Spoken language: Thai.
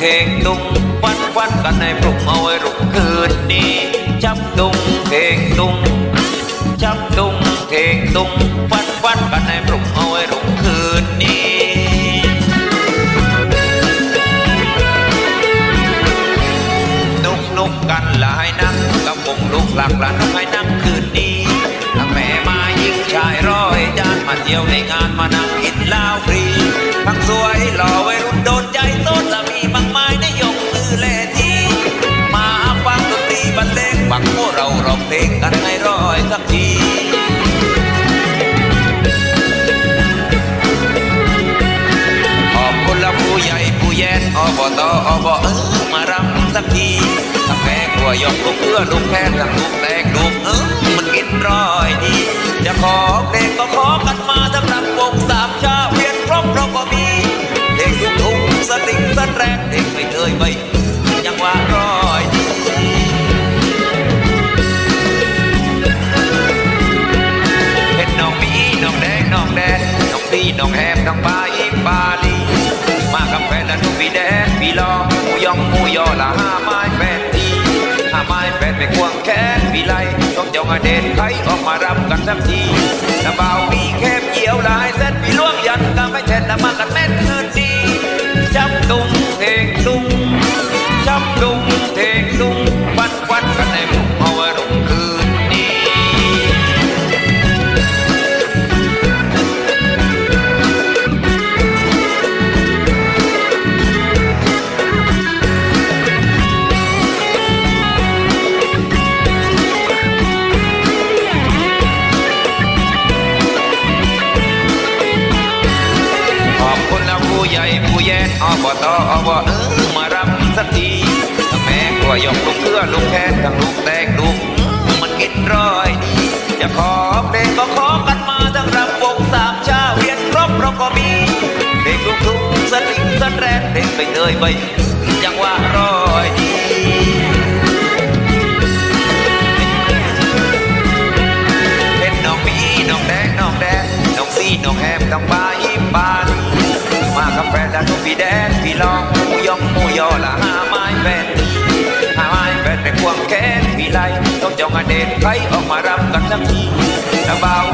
พลงตุงวันวันกันในปลุกเอาไว้รุ่งคืนนี้จับตุงเทงตุงจับตุงเทงตุงฟัดฟัดกันในปลุกเอาไว้รุ่งคืนนี้นุกนุกกันละให้นั่งกับวงลูกหลักละนุกให้นั่งคืนนี้ทั้งแม่มายิงชายร้อยจานมาเที่ยวในงานมานั่งกินเหล้าฟรีทั้งสวยหล่อวัยรุ่นโดนใจ แยนอบตอบเออมารำสักทีทั้งแม่กลัวยอกลูกเอื้อลูกแพนทั้งลูกแตงลูกเออมันกินร้อยดีจะขอเพลงก็ขอกันมาสำหรับวงสามชาเวียนพร้อมเราก็มีเพลงลูกทุ่งสติงสนแรกเพลงไม่เคยไปยังว่าร้อยดีเห็นน้องมีน้องแดงน้องแดนน้องตีน้องแฮ ไปควงแขนพี่ไล่ต้องจองอเดนไขออกมารำกันทันทีแล้วเบามีแคบเกี่ยวลายเส้นพี่ล่วงยัน ใหญ่ผู้แย่อบตอบเออมารับสักทีถ้าแม่กลัวยกลูกเพื่อลูกแค้ทั้งลูกแตกลูกมันกินร้อยดีจะขอเพลงก็ขอกันมาทั้งรำวงสามชาเวียนครบเราก็มีเพลงลูกทุ่งสลิงสแรกเพลงไปเตยไปยังว่าร้อยดีเป็นน้องมีน้องแดงน้องแดงน้องซีน้องแฮมน้องปลาย ละพี่แดงพี่ลองมูยองมูยอละหาไม้แฟนหาไม้แฟนไปควงแขนพี่ไล่ต้องจองอเดนไผออกมารับกันทั้งทีแล้วบ่าว